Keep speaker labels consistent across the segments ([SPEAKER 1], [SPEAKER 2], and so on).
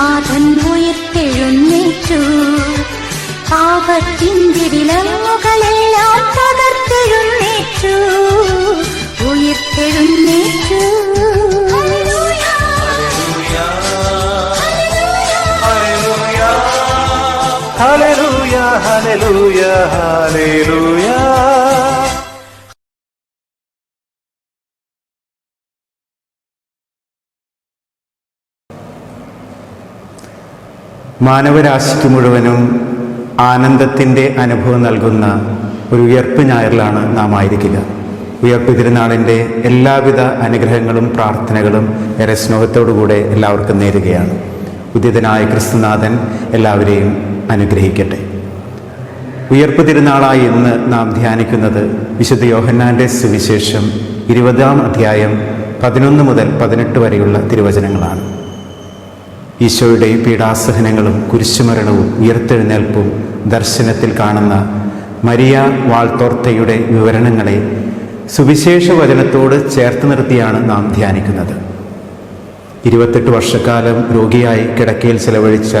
[SPEAKER 1] നാഥൻ ഉയർത്തെഴുന്നേറ്റു. പാപത്തിന്റെ വിലങ്ങുകളെല്ലാം തകർത്തെഴുന്നേറ്റു ഉയർത്തെഴുന്നേറ്റു
[SPEAKER 2] ഹല്ലേലൂയ ഹല്ലേലൂയ ഹല്ലേലൂയ. മാനവരാശിക്ക് മുഴുവനും ആനന്ദത്തിന്റെ അനുഭവം നൽകുന്ന ഒരു ഉയർപ്പ് ഞായറിലാണ് നാം ആയിരിക്കുക. ഉയർപ്പ് തിരുനാളിന്റെ എല്ലാവിധ അനുഗ്രഹങ്ങളും പ്രാർത്ഥനകളും ഏറെ സ്നേഹത്തോടുകൂടെ എല്ലാവർക്കും നേരുകയാണ്. ഉദിതനായ ക്രിസ്തുനാഥൻ എല്ലാവരെയും അനുഗ്രഹിക്കട്ടെ. ഉയർപ്പ് തിരുനാളായി ഇന്ന് നാം ധ്യാനിക്കുന്നത് വിശുദ്ധ യോഹന്നാന്റെ സുവിശേഷം ഇരുപതാം അധ്യായം പതിനൊന്ന് മുതൽ പതിനെട്ട് വരെയുള്ള തിരുവചനങ്ങളാണ്. ഈശോയുടെ പീഡാസഹനങ്ങളും കുരിശുമരണവും ഉയർത്തെഴുന്നേൽപ്പും ദർശനത്തിൽ കാണുന്ന മരിയ വാൾത്തോർത്തയുടെ വിവരണങ്ങളെ സുവിശേഷ വചനത്തോട് ചേർത്ത് നിർത്തിയാണ് നാം ധ്യാനിക്കുന്നത്. ഇരുപത്തെട്ട് വർഷക്കാലം രോഗിയായി കിടക്കയിൽ ചെലവഴിച്ച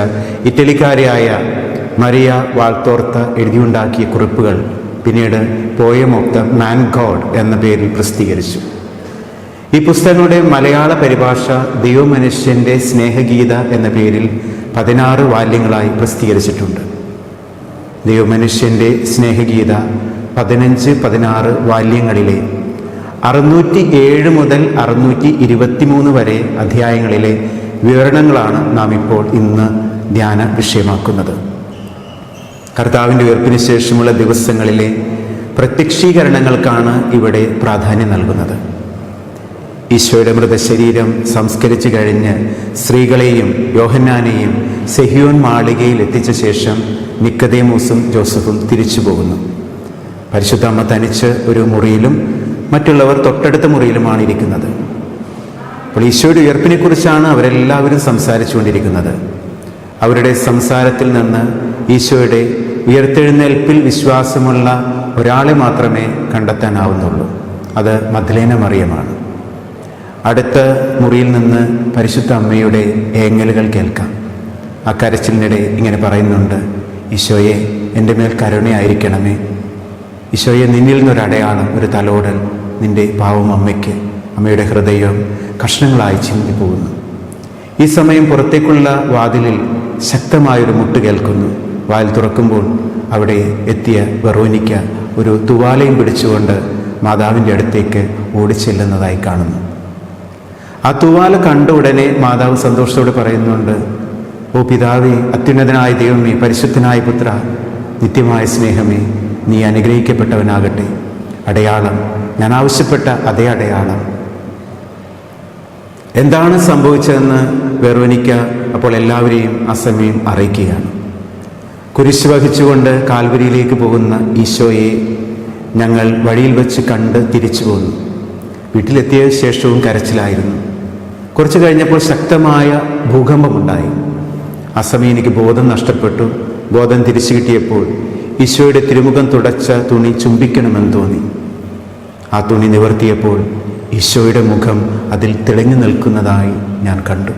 [SPEAKER 2] ഇറ്റലിക്കാരിയായ മരിയ വാൾത്തോർത്ത എഴുതിയുണ്ടാക്കിയ കുറിപ്പുകൾ പിന്നീട് poem of the man god എന്ന പേരിൽ പ്രസിദ്ധീകരിച്ചു. ഈ പുസ്തകങ്ങളുടെ മലയാള പരിഭാഷ ദൈവമനുഷ്യന്റെ സ്നേഹഗീത എന്ന പേരിൽ പതിനാറ് വാല്യങ്ങളായി പ്രസിദ്ധീകരിച്ചിട്ടുണ്ട്. ദൈവമനുഷ്യന്റെ സ്നേഹഗീത പതിനഞ്ച് പതിനാറ് വാല്യങ്ങളിലെ അറുന്നൂറ്റി ഏഴ് മുതൽ അറുന്നൂറ്റി ഇരുപത്തിമൂന്ന് വരെ അധ്യായങ്ങളിലെ വിവരണങ്ങളാണ് നാം ഇപ്പോൾ ഇന്ന് ധ്യാന വിഷയമാക്കുന്നത്. കർത്താവിന്റെ ഉയർപ്പിന് ശേഷമുള്ള ദിവസങ്ങളിലെ പ്രത്യക്ഷീകരണങ്ങൾക്കാണ് ഇവിടെ പ്രാധാന്യം നൽകുന്നത്. ഈശോയുടെ മൃതശരീരം സംസ്കരിച്ചു കഴിഞ്ഞ് സ്ത്രീകളെയും യോഹന്നാനെയും സെഹിയോൻ മാളികയിൽ എത്തിച്ച ശേഷം നിക്കതേമൂസും ജോസഫും തിരിച്ചു പോകുന്നു. പരിശുദ്ധ അമ്മ തനിച്ച് ഒരു മുറിയിലും മറ്റുള്ളവർ തൊട്ടടുത്ത മുറിയിലുമാണ് ഇരിക്കുന്നത്. അപ്പോൾ ഈശോയുടെ ഉയർപ്പിനെക്കുറിച്ചാണ് അവരെല്ലാവരും സംസാരിച്ചുകൊണ്ടിരിക്കുന്നത്. അവരുടെ സംസാരത്തിൽ നിന്ന് ഈശോയുടെ ഉയർത്തെഴുന്നേൽപ്പിൽ വിശ്വാസമുള്ള ഒരാളെ മാത്രമേ കണ്ടെത്താനാവുന്നുള്ളൂ. അത് മദ്ലേന മറിയമാണ്. അടുത്ത മുറിയിൽ നിന്ന് പരിശുദ്ധ അമ്മയുടെ ഏങ്ങലുകൾ കേൾക്കാം. ആ കരച്ചിലിനിടെ ഇങ്ങനെ പറയുന്നുണ്ട് ഈശോയെ എന്റെ മേൽ കരുണയായിരിക്കണമേ. ഈശോയെ നിന്നിൽ നിന്നൊരു അടയാളം ഒരു തലോടൽ നിന്റെ പാവം അമ്മയ്ക്ക്. അമ്മയുടെ ഹൃദയം കഷ്ണങ്ങളായി ചിന്തി പോകുന്നു. ഈ സമയം പുറത്തേക്കുള്ള വാതിലിൽ ശക്തമായൊരു മുട്ട് കേൾക്കുന്നു. വായിൽ തുറക്കുമ്പോൾ അവിടെ എത്തിയ വെറോനിക്ക ഒരു തുവാലയും പിടിച്ചുകൊണ്ട് മാതാവിന്റെ അടുത്തേക്ക് ഓടിച്ചെല്ലുന്നതായി കാണുന്നു. ആ തൂവാല കണ്ട ഉടനെ മാതാവ് സന്തോഷത്തോടെ പറയുന്നുണ്ട് ഓ പിതാവേ അത്യുന്നതനായ ദൈവമേ പരിശുദ്ധനായ പുത്ര നിത്യമായ സ്നേഹമേ നീ അനുഗ്രഹിക്കപ്പെട്ടവനാകട്ടെ. അടയാളം ഞാൻ ആവശ്യപ്പെട്ട അതേ അടയാളം. എന്താണ് സംഭവിച്ചതെന്ന് വെറുവനിക്ക അപ്പോൾ എല്ലാവരെയും അസമയം അറിയിക്കുകയാണ്. കുരിശ് വഹിച്ചുകൊണ്ട് കാൽവരിയിലേക്ക് പോകുന്ന ഈശോയെ ഞങ്ങൾ വഴിയിൽ വെച്ച് കണ്ട് തിരിച്ചു പോന്നു. വീട്ടിലെത്തിയ ശേഷവും കരച്ചിലായിരുന്നു. കുറച്ച് കഴിഞ്ഞപ്പോൾ ശക്തമായ ഭൂകമ്പമുണ്ടായി. ആ സമയം എനിക്ക് ബോധം നഷ്ടപ്പെട്ടു. ബോധം തിരിച്ചു കിട്ടിയപ്പോൾ ഈശോയുടെ തിരുമുഖം തുടച്ച തുണി ചുംബിക്കണമെന്ന് തോന്നി. ആ തുണി നിവർത്തിയപ്പോൾ ഈശോയുടെ മുഖം അതിൽ തിളങ്ങി നിൽക്കുന്നതായി ഞാൻ കണ്ടു.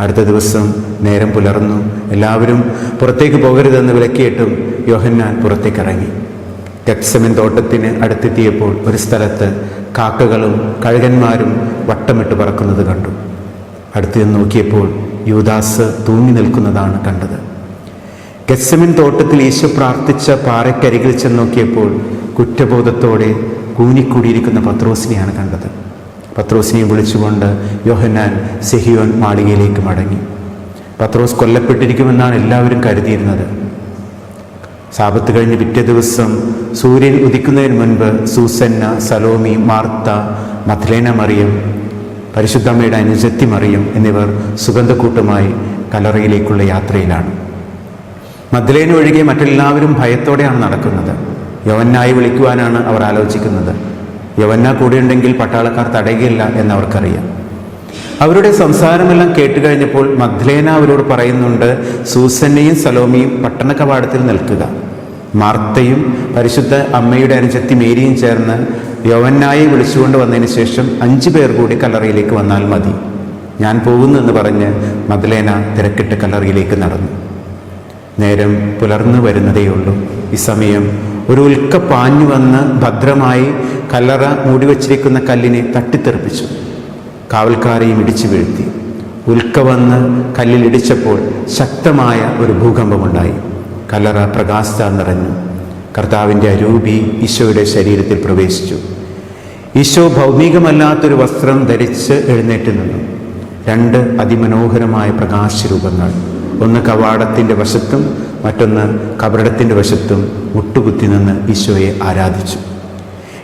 [SPEAKER 2] അടുത്ത ദിവസം നേരം പുലർന്നു. എല്ലാവരും പുറത്തേക്ക് പോകരുതെന്ന് വിലക്കിയിട്ടും യോഹന്നാൻ പുറത്തേക്ക് ഇറങ്ങി. ഗത്സമൻ തോട്ടത്തിന് അടുത്തെത്തിയപ്പോൾ ഒരു സ്ഥലത്ത് കാക്കകളും കഴുകന്മാരും വട്ടമിട്ട് പറക്കുന്നത് കണ്ടു. അടുത്തു നിന്ന് നോക്കിയപ്പോൾ യൂദാസ് തൂങ്ങി നിൽക്കുന്നതാണ് കണ്ടത്. ഗസ്സമിൻ തോട്ടത്തിൽ യേശു പ്രാർത്ഥിച്ച പാറയ്ക്കരികിൽ ചെന്ന് നോക്കിയപ്പോൾ കുറ്റബോധത്തോടെ കൂനിക്കൂടിയിരിക്കുന്ന പത്രോസിനെയാണ് കണ്ടത്. പത്രോസിനെ വിളിച്ചുകൊണ്ട് യോഹന്നാൻ സെഹിയോൻ മാളികയിലേക്ക് മടങ്ങി. പത്രോസ് കൊല്ലപ്പെട്ടിരിക്കുമെന്നാണ് എല്ലാവരും കരുതിയിരുന്നത്. സാപത്ത് കഴിഞ്ഞ് പിറ്റേ ദിവസം സൂര്യൻ ഉദിക്കുന്നതിന് മുൻപ് Susanna Salome Martha Magdalene Mariam പരിശുദ്ധമ്മയുടെ അനുജത്തി മറിയം എന്നിവർ സുഗന്ധക്കൂട്ടുമായി കലറയിലേക്കുള്ള യാത്രയിലാണ്. മദ്ലേന ഒഴികെ മറ്റെല്ലാവരും ഭയത്തോടെയാണ് നടക്കുന്നത്. യവന്നായി വിളിക്കുവാനാണ് അവർ ആലോചിക്കുന്നത്. യവന്ന കൂടെയുണ്ടെങ്കിൽ പട്ടാളക്കാർ തടയുകയില്ല എന്നവർക്കറിയാം അവരുടെ സംസാരമെല്ലാം കേട്ടുകഴിഞ്ഞപ്പോൾ മദ്ലേന അവരോട് പറയുന്നുണ്ട് സൂസന്നയും സലോമിയും പട്ടണ കവാടത്തിൽ നിൽക്കുക. മാർത്തയും പരിശുദ്ധ അമ്മയുടെ അനുജത്തി മേരിയും ചേർന്ന് യവന്നായി വിളിച്ചുകൊണ്ട് വന്നതിന് ശേഷം അഞ്ചു പേർ കൂടി കല്ലറയിലേക്ക് വന്നാൽ മതി. ഞാൻ പോകുന്നു എന്ന് പറഞ്ഞ് മദ്ലേന തിരക്കിട്ട് കല്ലറയിലേക്ക് നടന്നു. നേരം പുലർന്നു വരുന്നതേയുള്ളൂ ഈ സമയം ഒരു ഉൽക്ക പാഞ്ഞു വന്ന് ഭദ്രമായി കല്ലറ മൂടിവച്ചിരിക്കുന്ന കല്ലിനെ തട്ടിത്തെറിപ്പിച്ചു. കാവൽക്കാരെയും ഇടിച്ചു വീഴ്ത്തി. ഉൽക്ക വന്ന് കല്ലിൽ ഇടിച്ചപ്പോൾ ശക്തമായ ഒരു ഭൂകമ്പമുണ്ടായി. കല്ലറ പ്രകാശത്താൽ നിറഞ്ഞു. കർത്താവിന്റെ അരൂപി ഈശോയുടെ ശരീരത്തിൽ പ്രവേശിച്ചു. ഈശോ ഭൗമികമല്ലാത്തൊരു വസ്ത്രം ധരിച്ച് എഴുന്നേറ്റ് നിന്നു. രണ്ട് അതിമനോഹരമായ പ്രകാശരൂപങ്ങൾ. ഒന്ന് കവാടത്തിന്റെ വശത്തും മറ്റൊന്ന് കബറിടത്തിന്റെ വശത്തും മുട്ടുകുത്തി നിന്ന് ഈശോയെ ആരാധിച്ചു.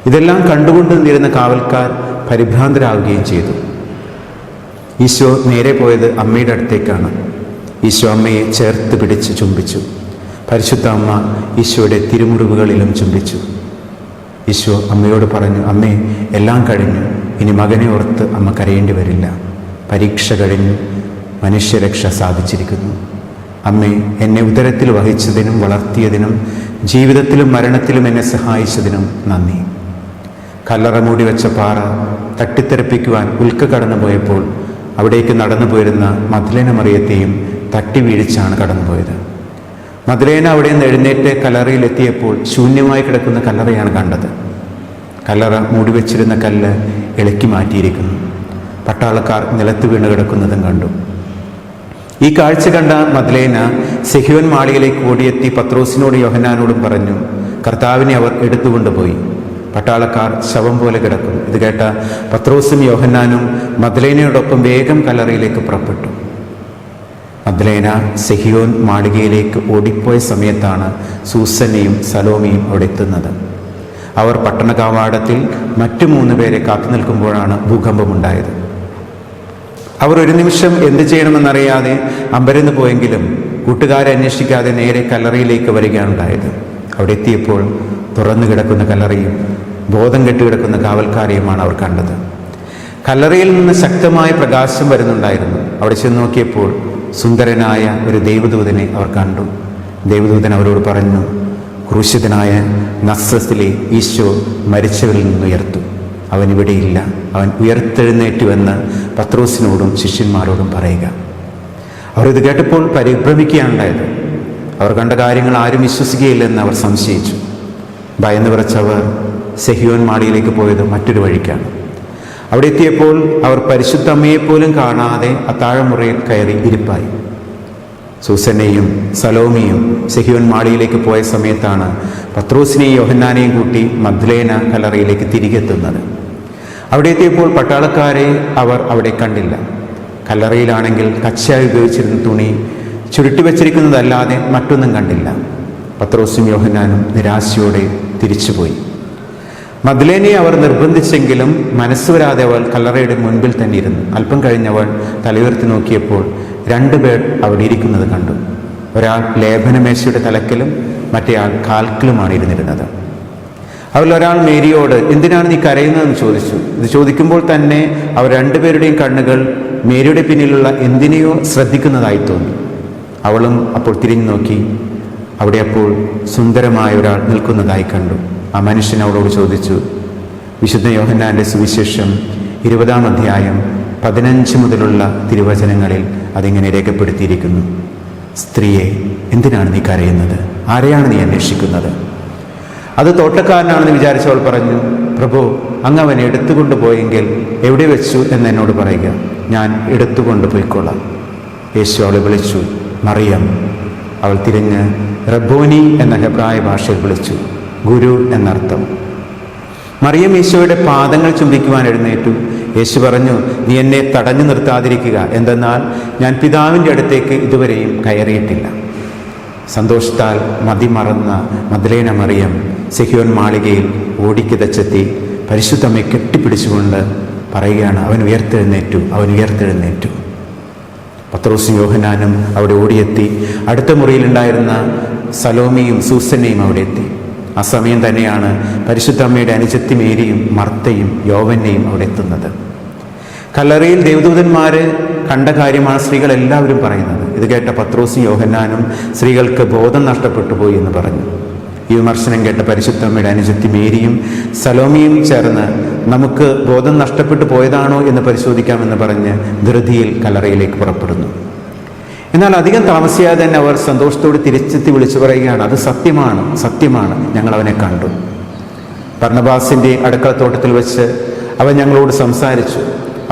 [SPEAKER 2] ഇതെല്ലാം കണ്ടുകൊണ്ട് നിന്നിരുന്ന കാവൽക്കാർ പരിഭ്രാന്തരാകുകയും ചെയ്തു. ഈശോ നേരെ പോയത് അമ്മയുടെ അടുത്തേക്കാണ്. ഈശോ അമ്മയെ ചേർത്ത് പിടിച്ച് ചുംബിച്ചു. പരിശുദ്ധ അമ്മ ഈശോയുടെ തിരുമുറിവുകളിലും ചുംബിച്ചു. ഈശോ അമ്മയോട് പറഞ്ഞു അമ്മേ എല്ലാം കഴിഞ്ഞു. ഇനി മകനെ ഓർത്ത് അമ്മ കരയേണ്ടി വരില്ല. പരീക്ഷ കഴിഞ്ഞു. മനുഷ്യരക്ഷ സാധിച്ചിരിക്കുന്നു. അമ്മേ എന്നെ ഉദരത്തിൽ വഹിച്ചതിനും വളർത്തിയതിനും ജീവിതത്തിലും മരണത്തിലും എന്നെ സഹായിച്ചതിനും നന്ദി. കല്ലറ മൂടി വെച്ച പാറ തട്ടിത്തെറിപ്പിക്കുവാൻ ഉൽക്ക കടന്നു പോയപ്പോൾ അവിടേക്ക് നടന്നു പോയിരുന്ന മദ്ലേന മറിയത്തെയും തട്ടി വീഴിച്ചാണ് കടന്നുപോയത്. മദ്ലേന അവിടെ നിന്ന് എഴുന്നേറ്റ് കല്ലറയിലെത്തിയപ്പോൾ ശൂന്യമായി കിടക്കുന്ന കല്ലറയാണ് കണ്ടത്. കല്ലറ മൂടിവെച്ചിരുന്ന കല്ല് ഇളക്കി മാറ്റിയിരിക്കുന്നു. പട്ടാളക്കാർ നിലത്ത് വീണ് കിടക്കുന്നതും കണ്ടു. ഈ കാഴ്ച കണ്ട മദ്ലേന സെഹ്യോൻ മാളികയിലേക്ക് ഓടിയെത്തി പത്രോസിനോട് യോഹനാനോടും പറഞ്ഞു കർത്താവിനെ അവർ എടുത്തുകൊണ്ടുപോയി. പട്ടാളക്കാർ ശവം പോലെ കിടക്കും. ഇത് കേട്ട പത്രോസും യോഹന്നാനും മദ്ലേനയോടൊപ്പം വേഗം കല്ലറയിലേക്ക് പുറപ്പെട്ടു. മദ്ലേന സെഹിയോൻ മാളികയിലേക്ക് ഓടിപ്പോയ സമയത്താണ് സൂസന്നയും സലോമിയും അവിടെ എത്തുന്നത്. അവർ പട്ടണ മറ്റു മൂന്ന് പേരെ കാത്തു നിൽക്കുമ്പോഴാണ് ഭൂകമ്പമുണ്ടായത്. അവർ ഒരു നിമിഷം എന്ത് ചെയ്യണമെന്നറിയാതെ അമ്പരന്ന് പോയെങ്കിലും കൂട്ടുകാരെ അന്വേഷിക്കാതെ നേരെ കല്ലറയിലേക്ക് വരികയാണ് ഉണ്ടായത് അവിടെ എത്തിയപ്പോൾ തുറന്നു കിടക്കുന്ന കല്ലറയും ബോധം കെട്ടി കിടക്കുന്ന കാവൽക്കാരെയുമാണ് അവർ കണ്ടത്. കല്ലറയിൽ നിന്ന് ശക്തമായ പ്രകാശം വരുന്നുണ്ടായിരുന്നു. അവിടെ ചെന്ന് നോക്കിയപ്പോൾ സുന്ദരനായ ഒരു ദൈവദൂതനെ അവർ കണ്ടു. ദൈവദൂതൻ അവരോട് പറഞ്ഞു ക്രൂശിതനായ നസ്രസിലെ ഈശോ മരിച്ചവരിൽ നിന്ന് ഉയർത്തു. അവൻ ഇവിടെയില്ല അവൻ ഉയർത്തെഴുന്നേറ്റുവെന്ന് പത്രോസിനോടും ശിഷ്യന്മാരോടും പറയുക. അവർ ഇത് കേട്ടപ്പോൾ പരിഭ്രമിക്കുകയാണുണ്ടായത് അവർ കണ്ട കാര്യങ്ങൾ ആരും വിശ്വസിക്കുകയില്ലെന്ന് അവർ സംശയിച്ചു. ഭയന്ന് വിറച്ചവർ സെഹിയോൻ മാളിയിലേക്ക് പോയത് മറ്റൊരു വഴിക്കാണ്. അവിടെ എത്തിയപ്പോൾ അവർ പരിശുദ്ധ അമ്മയെപ്പോലും കാണാതെ അത്താഴമുറയിൽ കയറി ഇരിപ്പായി. സൂസനെയും സലോമിയും സെഹിയോൻ മാളിയിലേക്ക് പോയ സമയത്താണ് പത്രോസിനെയും യോഹന്നാനെയും കൂട്ടി മദ്ലേന കലറിയിലേക്ക് തിരികെ എത്തുന്നത്. അവിടെ എത്തിയപ്പോൾ പട്ടാളക്കാരെ അവർ അവിടെ കണ്ടില്ല. കല്ലറയിലാണെങ്കിൽ കച്ചയായി ഉപയോഗിച്ചിരുന്ന തുണി ചുരുട്ടി വച്ചിരിക്കുന്നതല്ലാതെ മറ്റൊന്നും കണ്ടില്ല. പത്രോസും യോഹന്നാനും നിരാശയോടെ തിരിച്ചുപോയി. മദ്ലേനെ അവർ നിർബന്ധിച്ചെങ്കിലും മനസ്സ് വരാതെ അവൾ കല്ലറയുടെ മുൻപിൽ തന്നെ ഇരുന്നു. അല്പം കഴിഞ്ഞവൾ തലയുയർത്തി നോക്കിയപ്പോൾ രണ്ടുപേർ അവിടെ ഇരിക്കുന്നത് കണ്ടു. ഒരാൾ ലേഖനമേശയുടെ തലക്കിലും മറ്റേയാൾ കാൽക്കിലുമാണ് ഇരുന്നിരുന്നത്. അവൾ ഒരാൾ മേരിയോട് എന്തിനാണ് നീ കരയുന്നതെന്ന് ചോദിച്ചു? ഇത് ചോദിക്കുമ്പോൾ തന്നെ അവർ രണ്ടുപേരുടെയും കണ്ണുകൾ മേരിയുടെ പിന്നിലുള്ള എന്തിനെയോ ശ്രദ്ധിക്കുന്നതായി തോന്നി. അവളും അപ്പോൾ തിരിഞ്ഞു നോക്കി അവിടെ അപ്പോൾ സുന്ദരമായ ഒരാൾ നിൽക്കുന്നതായി കണ്ടു. ആ മനുഷ്യൻ അവളോട് ചോദിച്ചു വിശുദ്ധ യോഹന്നാന്റെ സുവിശേഷം ഇരുപതാം അധ്യായം പതിനഞ്ച് മുതലുള്ള തിരുവചനങ്ങളിൽ അതിങ്ങനെ രേഖപ്പെടുത്തിയിരിക്കുന്നു. സ്ത്രീയെ എന്തിനാണ് നീ കരയുന്നത്? ആരെയാണ് നീ അന്വേഷിക്കുന്നത്? അത് തോട്ടക്കാരനാണെന്ന് വിചാരിച്ചവൾ പറഞ്ഞു പ്രഭു അങ്ങ് അവനെ എടുത്തുകൊണ്ട് പോയെങ്കിൽ എവിടെ വെച്ചു എന്ന് എന്നോട് പറയുക. ഞാൻ എടുത്തുകൊണ്ട് പോയിക്കൊള്ളാം യേശു അവളെ വിളിച്ചു മറിയം അവൾ തിരിഞ്ഞ് റബ്ബോനി എന്ന ഹെബ്രായ ഭാഷയിൽ വിളിച്ചു ഗുരു എന്നർത്ഥം. മറിയം യേശുവയുടെ പാദങ്ങൾ ചുംബിക്കുവാൻ എഴുന്നേറ്റു. യേശു പറഞ്ഞു നീ എന്നെ തടഞ്ഞു നിർത്താതിരിക്കുക. എന്തെന്നാൽ ഞാൻ പിതാവിന്റെ അടുത്തേക്ക് ഇതുവരെയും കയറിയിട്ടില്ല. സന്തോഷത്താൽ മതിമറന്ന മദ്ലേന മറിയം സെഹ്യോൻ മാളികയിൽ ഓടിക്കിതച്ചെത്തി പരിശുദ്ധമ്മയെ കെട്ടിപ്പിടിച്ചുകൊണ്ട് പറയുകയാണ് അവൻ ഉയർത്തെഴുന്നേറ്റു അവൻ ഉയർത്തെഴുന്നേറ്റു. പത്രോസും യോഹനാനും അവിടെ ഓടിയെത്തി. അടുത്ത മുറിയിലുണ്ടായിരുന്ന സലോമിയും സൂസനയും അവിടെ എത്തി. ആ സമയം തന്നെയാണ് പരിശുദ്ധ അമ്മയുടെ അനുജത്തി മേരിയും മർത്തയും യോവന്നയും അവിടെ എത്തുന്നത്. കല്ലറയിൽ ദേവദൂതന്മാര് കണ്ട കാര്യമാണ് സ്ത്രീകൾ എല്ലാവരും പറയുന്നത്. ഇത് കേട്ട പത്രോസും യോഹന്നാനും സ്ത്രീകൾക്ക് ബോധം നഷ്ടപ്പെട്ടു പോയി എന്ന് പറഞ്ഞു. ഈ വിമർശനം കേട്ട പരിശുദ്ധമ്മയുടെ അനുജത്തി മേരിയും സലോമിയും ചേർന്ന് നമുക്ക് ബോധം നഷ്ടപ്പെട്ടു പോയതാണോ എന്ന് പരിശോധിക്കാമെന്ന് പറഞ്ഞ് ധൃതിയിൽ കല്ലറയിലേക്ക് പുറപ്പെടുന്നു. എന്നാൽ അധികം താമസിയാതെ തന്നെ അവർ സന്തോഷത്തോട് തിരിച്ചെത്തി വിളിച്ചു പറയുകയാണ്. അത് സത്യമാണ് സത്യമാണ്. ഞങ്ങൾ അവനെ കണ്ടു. ഭർണബാസിന്റെ അടുക്കളത്തോട്ടത്തിൽ വെച്ച് അവൻ ഞങ്ങളോട് സംസാരിച്ചു.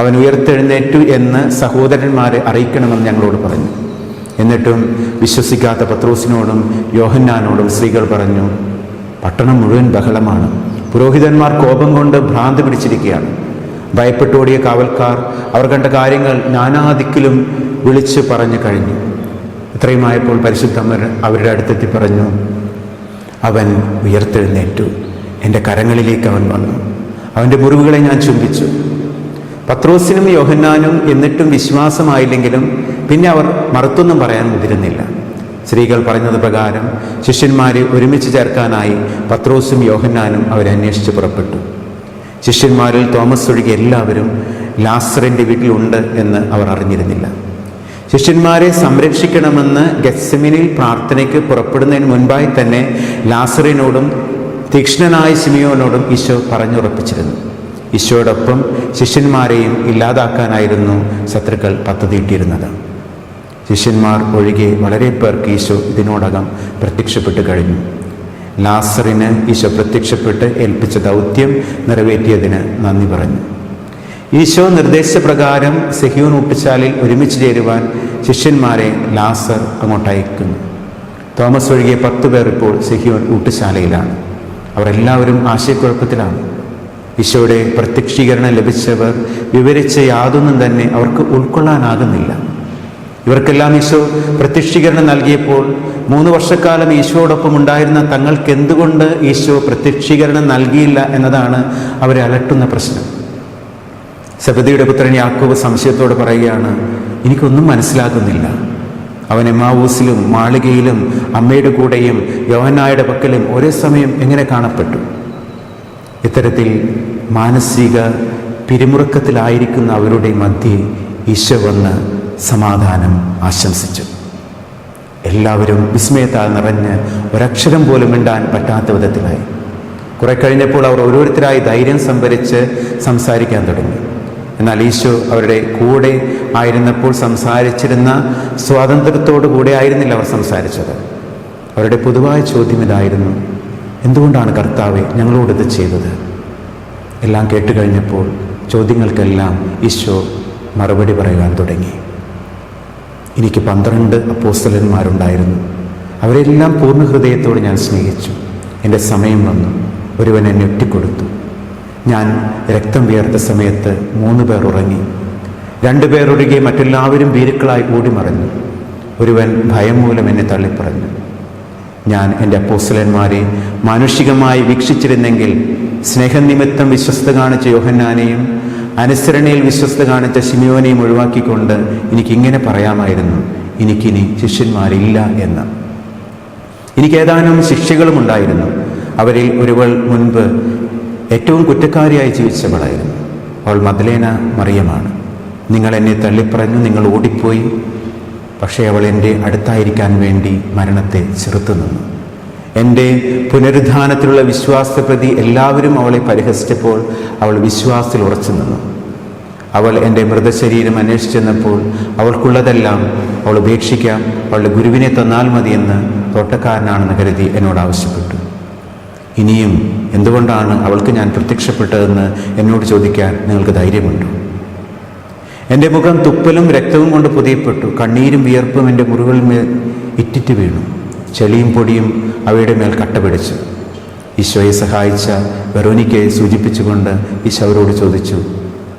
[SPEAKER 2] അവൻ ഉയർത്തെഴുന്നേറ്റു എന്ന് സഹോദരന്മാരെ അറിയിക്കണമെന്ന് ഞങ്ങളോട് പറഞ്ഞു. എന്നിട്ടും വിശ്വസിക്കാത്ത പത്രോസിനോടും യോഹന്നാനോടും സ്ത്രീകൾ പറഞ്ഞു പട്ടണം മുഴുവൻ ബഹളമാണ്. പുരോഹിതന്മാർ കോപം കൊണ്ട് ഭ്രാന്ത് പിടിച്ചിരിക്കുകയാണ്. ഭയപ്പെട്ടോടിയ കാവൽക്കാർ അവർ കണ്ട കാര്യങ്ങൾ നാനാദിക്കിലും വിളിച്ച് പറഞ്ഞു കഴിഞ്ഞു. ഇത്രയുമായപ്പോൾ പരിശുദ്ധമ്മ അവരുടെ അടുത്തെത്തി പറഞ്ഞു അവൻ ഉയർത്തെഴുന്നേറ്റു. എന്റെ കരങ്ങളിലേക്ക് അവൻ വന്നു. അവന്റെ മുറിവുകളെ ഞാൻ ചുംബിച്ചു. പത്രോസിനും യോഹന്നാനും എന്നിട്ടും വിശ്വാസമായില്ലെങ്കിലും പിന്നെ അവർ മറുത്തൊന്നും പറയാൻ മുതിരുന്നില്ല. സ്ത്രീകൾ പറഞ്ഞത് പ്രകാരം ശിഷ്യന്മാരെ ഒരുമിച്ച് ചേർക്കാനായി പത്രോസും യോഹന്നാനും അവരെ പുറപ്പെട്ടു. ശിഷ്യന്മാരിൽ തോമസ് ഒഴികെ എല്ലാവരും ലാസറിന്റെ വീട്ടിലുണ്ട് എന്ന് അവർ അറിഞ്ഞിരുന്നില്ല. ശിഷ്യന്മാരെ സംരക്ഷിക്കണമെന്ന് ഗസ്സമിനിൽ പ്രാർത്ഥനയ്ക്ക് പുറപ്പെടുന്നതിന് മുൻപായി തന്നെ ലാസറിനോടും തീക്ഷ്ണനായ സിമിയോനോടും ഈശോ പറഞ്ഞുറപ്പിച്ചിരുന്നു. ഈശോയോടൊപ്പം ശിഷ്യന്മാരെയും ഇല്ലാതാക്കാനായിരുന്നു ശത്രുക്കൾ പദ്ധതിയിട്ടിരുന്നത്. ശിഷ്യന്മാർ ഒഴികെ വളരെ പേർക്ക് ഈശോ ഇതിനോടകം പ്രത്യക്ഷപ്പെട്ട് കഴിഞ്ഞു. ലാസറിന് ഈശോ പ്രത്യക്ഷപ്പെട്ട് ഏൽപ്പിച്ച ദൗത്യം നിറവേറ്റിയതിന് നന്ദി പറഞ്ഞു. ഈശോ നിർദ്ദേശപ്രകാരം സെഹ്യൂൺ ഊട്ടിച്ചാലിൽ ഒരുമിച്ച് ചേരുവാൻ ശിഷ്യന്മാരെ ലാസർ അങ്ങോട്ട് അയക്കുന്നു. തോമസ് ഒഴികെ പത്ത് പേർ ഇപ്പോൾ സെഹിയോൻ ഊട്ടുശാലയിലാണ്. അവരെല്ലാവരും ആശയക്കുഴപ്പത്തിലാണ്. ഈശോയുടെ പ്രത്യക്ഷീകരണം ലഭിച്ചവർ വിവരിച്ച യാതൊന്നും തന്നെ അവർക്ക് ഉൾക്കൊള്ളാനാകുന്നില്ല. ഇവർക്കെല്ലാം ഈശോ പ്രത്യക്ഷീകരണം നൽകിയപ്പോൾ മൂന്ന് വർഷക്കാലം ഈശോയോടൊപ്പം ഉണ്ടായിരുന്ന തങ്ങൾക്ക് എന്തുകൊണ്ട് ഈശോ പ്രത്യക്ഷീകരണം നൽകിയില്ല എന്നതാണ് അവരെ അലട്ടുന്ന പ്രശ്നം. സബദിയുടെ പുത്രൻ യാക്കോബ് സംശയത്തോട് പറയുകയാണ് എനിക്കൊന്നും മനസ്സിലാകുന്നില്ല. അവൻ എമാവൂസിലും മാളികയിലും അമ്മയുടെ കൂടെയും യോഹനായുടെ പക്കലും ഒരേ സമയം എങ്ങനെ കാണപ്പെട്ടു? ഇത്തരത്തിൽ മാനസിക പിരിമുറുക്കത്തിലായിരിക്കുന്ന അവരുടെ മധ്യേ ഈശോ വന്ന് സമാധാനം ആശംസിച്ചു. എല്ലാവരും വിസ്മയത്താൽ നിറഞ്ഞ് ഒരക്ഷരം പോലും മിണ്ടാൻ പറ്റാത്ത വിധത്തിലായി. കുറെ കഴിഞ്ഞപ്പോൾ അവർ ഓരോരുത്തരായി ധൈര്യം സംഭരിച്ച് സംസാരിക്കാൻ തുടങ്ങി. എന്നാൽ ഈശോ അവരുടെ കൂടെ ആയിരുന്നപ്പോൾ സംസാരിച്ചിരുന്ന സ്വാതന്ത്ര്യത്തോടു കൂടെ ആയിരുന്നില്ല അവർ സംസാരിച്ചത്. അവരുടെ പൊതുവായ ചോദ്യം ഇതായിരുന്നു. എന്തുകൊണ്ടാണ് കർത്താവെ ഞങ്ങളോട് ഇത് ചെയ്തത്? എല്ലാം കേട്ടുകഴിഞ്ഞപ്പോൾ ചോദ്യങ്ങൾക്കെല്ലാം ഈശോ മറുപടി പറയാൻ തുടങ്ങി. എനിക്ക് പന്ത്രണ്ട് അപ്പോസ്തലന്മാരുണ്ടായിരുന്നു. അവരെല്ലാം പൂർണ ഹൃദയത്തോട് ഞാൻ സ്നേഹിച്ചു. എന്റെ സമയം വന്നു. ഒരുവൻ എന്നെ ഒറ്റിക്കൊടുത്തു. ഞാൻ രക്തം വിയർത്ത സമയത്ത് മൂന്ന് പേർ ഉറങ്ങി. രണ്ടു പേർ ഒഴികെ മറ്റെല്ലാവരും ഭീരുക്കളായി ഓടിമറഞ്ഞു. ഒരുവൻ ഭയം മൂലം എന്നെ തള്ളിപ്പറഞ്ഞു. ഞാൻ എന്റെ അപ്പോസ്തലന്മാരെ മാനുഷികമായി വീക്ഷിച്ചിരുന്നെങ്കിൽ സ്നേഹനിമിത്തം വിശ്വസ്ത കാണിച്ച യോഹന്നാനെയും അനുസരണയിൽ വിശ്വസ്ത കാണിച്ച ശിമിയോനെയും ഒഴിവാക്കിക്കൊണ്ട് എനിക്കിങ്ങനെ പറയാമായിരുന്നു എനിക്കിനി ശിഷ്യന്മാരില്ല എന്ന്. എനിക്ക് ഏതാനും ശിക്ഷകളും ഉണ്ടായിരുന്നു. അവരിൽ ഒരുവൾ മുൻപ് ഏറ്റവും കുറ്റക്കാരിയായി ജീവിച്ചവളായിരുന്നു. അവൾ മദലേന മറിയമാണ്. നിങ്ങൾ എന്നെ തള്ളിപ്പറഞ്ഞു നിങ്ങൾ ഓടിപ്പോയി. പക്ഷേ അവൾ എന്റെ അടുത്തായിരിക്കാൻ വേണ്ടി മരണത്തെ ചെറുത്തു നിന്നു. എന്റെ പുനരുദ്ധാനത്തിലുള്ള വിശ്വാസത്തെ പ്രതി എല്ലാവരും അവളെ പരിഹസിച്ചപ്പോൾ അവൾ വിശ്വാസത്തിൽ ഉറച്ചു നിന്നു. അവൾ എന്റെ മൃതശരീരം അന്വേഷിച്ചെന്നപ്പോൾ അവൾക്കുള്ളതെല്ലാം അവൾ ഉപേക്ഷിക്കാം. അവളുടെ ഗുരുവിനെ തന്നാൽ മതിയെന്ന് തോട്ടക്കാരനാണെന്ന് കരുതി എന്നോട് ആവശ്യപ്പെട്ടു. ഇനിയും എന്തുകൊണ്ടാണ് അവൾക്ക് ഞാൻ പ്രത്യക്ഷപ്പെട്ടതെന്ന് എന്നോട് ചോദിക്കാൻ നിങ്ങൾക്ക് ധൈര്യമുണ്ടോ? എന്റെ മുഖം തുപ്പലും രക്തവും കൊണ്ട് പുതിയപ്പെട്ടു. കണ്ണീരും വിയർപ്പും എന്റെ മുറികളിൽ മേൽ ഇറ്റിറ്റ് വീണു. ചെളിയും പൊടിയും അവയുടെ മേൽ കട്ടപിടിച്ചു. ഈശോയെ സഹായിച്ച വെറോനിക്കയെ സൂചിപ്പിച്ചുകൊണ്ട് ഈശോ അവരോട് ചോദിച്ചു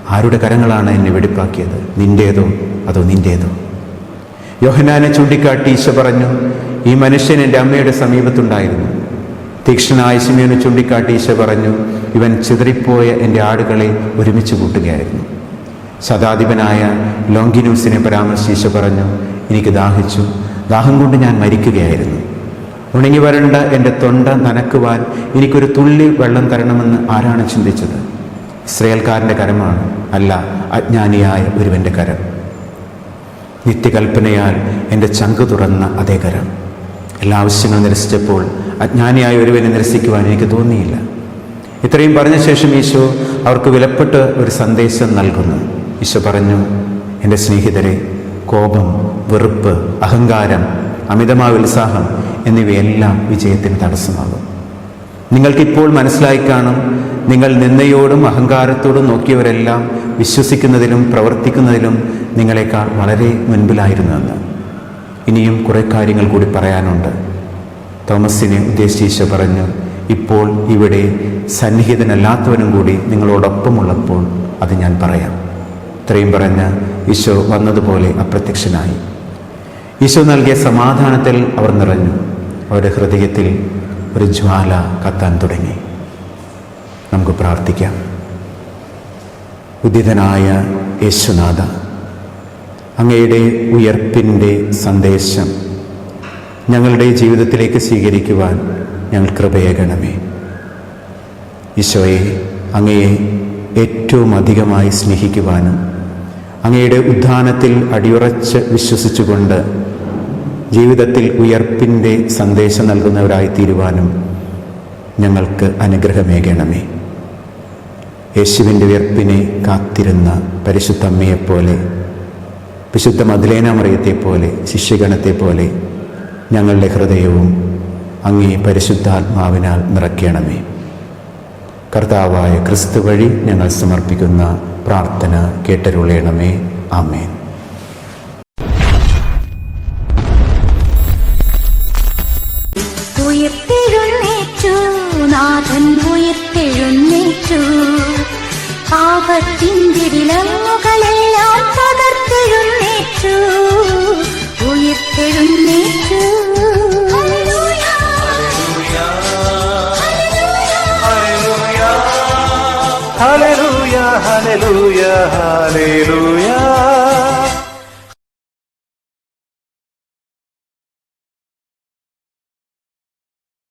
[SPEAKER 2] ആരുടെ കരങ്ങളാണ് എന്നെ വെടിപ്പാക്കിയത്? നിന്റേതോ അതോ നിന്റേതോ യോഹനാനെ ചൂണ്ടിക്കാട്ടി ഈശോ പറഞ്ഞു ഈ മനുഷ്യൻ എന്റെ അമ്മയുടെ സമീപത്തുണ്ടായിരുന്നു. തീക്ഷ്ണനായ സിമിയനെ ചൂണ്ടിക്കാട്ടി ഈശോ പറഞ്ഞു ഇവൻ ചിതറിപ്പോയ എന്റെ ആടുകളെ ഒരുമിച്ച് കൂട്ടുകയായിരുന്നു. സദാധിപനായ ലോങ്കിനൂസിനെ പരാമർശിച്ച് പറഞ്ഞു എനിക്ക് ദാഹിച്ചു ദാഹം കൊണ്ട് ഞാൻ മരിക്കുകയായിരുന്നു. ഉണങ്ങി വരണ്ട എന്റെ തൊണ്ട നനക്കുവാൻ എനിക്കൊരു തുള്ളി വെള്ളം തരണമെന്ന് ആരാണ് ചിന്തിച്ചത്? ഇസ്രയേൽക്കാരന്റെ കരമാണ് അല്ല അജ്ഞാനിയായ ഒരുവന്റെ കരം. നിത്യകൽപ്പനയാൽ എന്റെ ചങ്ക് തുറന്ന അതേ കരം. എല്ലാ ആവശ്യങ്ങളും നിരസിച്ചപ്പോൾ അജ്ഞാനിയായ ഒരുവനെ നിരസിക്കുവാൻ എനിക്ക് തോന്നിയില്ല. ഇത്രയും പറഞ്ഞ ശേഷം ഈശോ അവർക്ക് വിലപ്പെട്ട് ഒരു സന്ദേശം നൽകുന്നു. ഈശോ പറഞ്ഞു എന്റെ സ്നേഹിതരെ കോപം വെറുപ്പ് അഹങ്കാരം അമിതമായ ഉത്സാഹം എന്നിവയെല്ലാം വിജയത്തിന് തടസ്സമാകും. നിങ്ങൾക്കിപ്പോൾ മനസ്സിലായി കാണും നിങ്ങൾ നിന്നയോടും അഹങ്കാരത്തോടും നോക്കിയവരെല്ലാം വിശ്വസിക്കുന്നതിലും പ്രവർത്തിക്കുന്നതിലും നിങ്ങളെക്കാൾ വളരെ മുൻപിലായിരുന്നുവെന്ന് ഇനിയും കുറേ കാര്യങ്ങൾ കൂടി പറയാനുണ്ട്. തോമസിനെ ഉദ്ദേശിച്ച് പറഞ്ഞു ഇപ്പോൾ ഇവിടെ സന്നിഹിതനല്ലാത്തവനും കൂടി നിങ്ങളോടൊപ്പമുള്ളപ്പോൾ അത് ഞാൻ പറയാം. ഇത്രയും പറഞ്ഞ് ഈശോ വന്നതുപോലെ അപ്രത്യക്ഷനായി. ഈശോ നൽകിയ സമാധാനത്തിൽ അവർ നിറഞ്ഞു. അവരുടെ ഹൃദയത്തിൽ ഒരു ജ്വാല കത്താൻ തുടങ്ങി. നമുക്ക് പ്രാർത്ഥിക്കാം. ഉദിതനായ യേശുനാഥ അങ്ങയുടെ ഉയർപ്പിന്റെ സന്ദേശം ഞങ്ങളുടെ ജീവിതത്തിലേക്ക് സ്വീകരിക്കുവാൻ ഞങ്ങൾ കൃപയേകണമേ ഈശോയെ അങ്ങയെ ഏറ്റവും അധികമായി സ്നേഹിക്കുവാനും അങ്ങയുടെ ഉദ്ധാനത്തിൽ അടിയുറച്ച് വിശ്വസിച്ചുകൊണ്ട് ജീവിതത്തിൽ ഉയർപ്പിന്റെ സന്ദേശം നൽകുന്നവരായി തീരുവാനും ഞങ്ങൾക്ക് അനുഗ്രഹമേകണമേ യേശുവിന്റെ ഉയർപ്പിനെ കാത്തിരുന്ന പരിശുദ്ധമ്മയെപ്പോലെ വിശുദ്ധ മദ്ലേന മറിയത്തെപ്പോലെ ശിഷ്യഗണത്തെപ്പോലെ ഞങ്ങളുടെ ഹൃദയവും അങ്ങേ പരിശുദ്ധാത്മാവിനാൽ നിറയ്ക്കണമേ. കർത്താവായ ക്രിസ്തു വഴി ഞങ്ങൾ സമർപ്പിക്കുന്ന പ്രാർത്ഥന കേട്ടരുളയണമേ ആമേൻ.
[SPEAKER 1] ഉയർത്തെഴുന്നേറ്റു നാഥൻ ഉയർത്തെഴുന്നേറ്റു.
[SPEAKER 3] Hallelujah, hallelujah.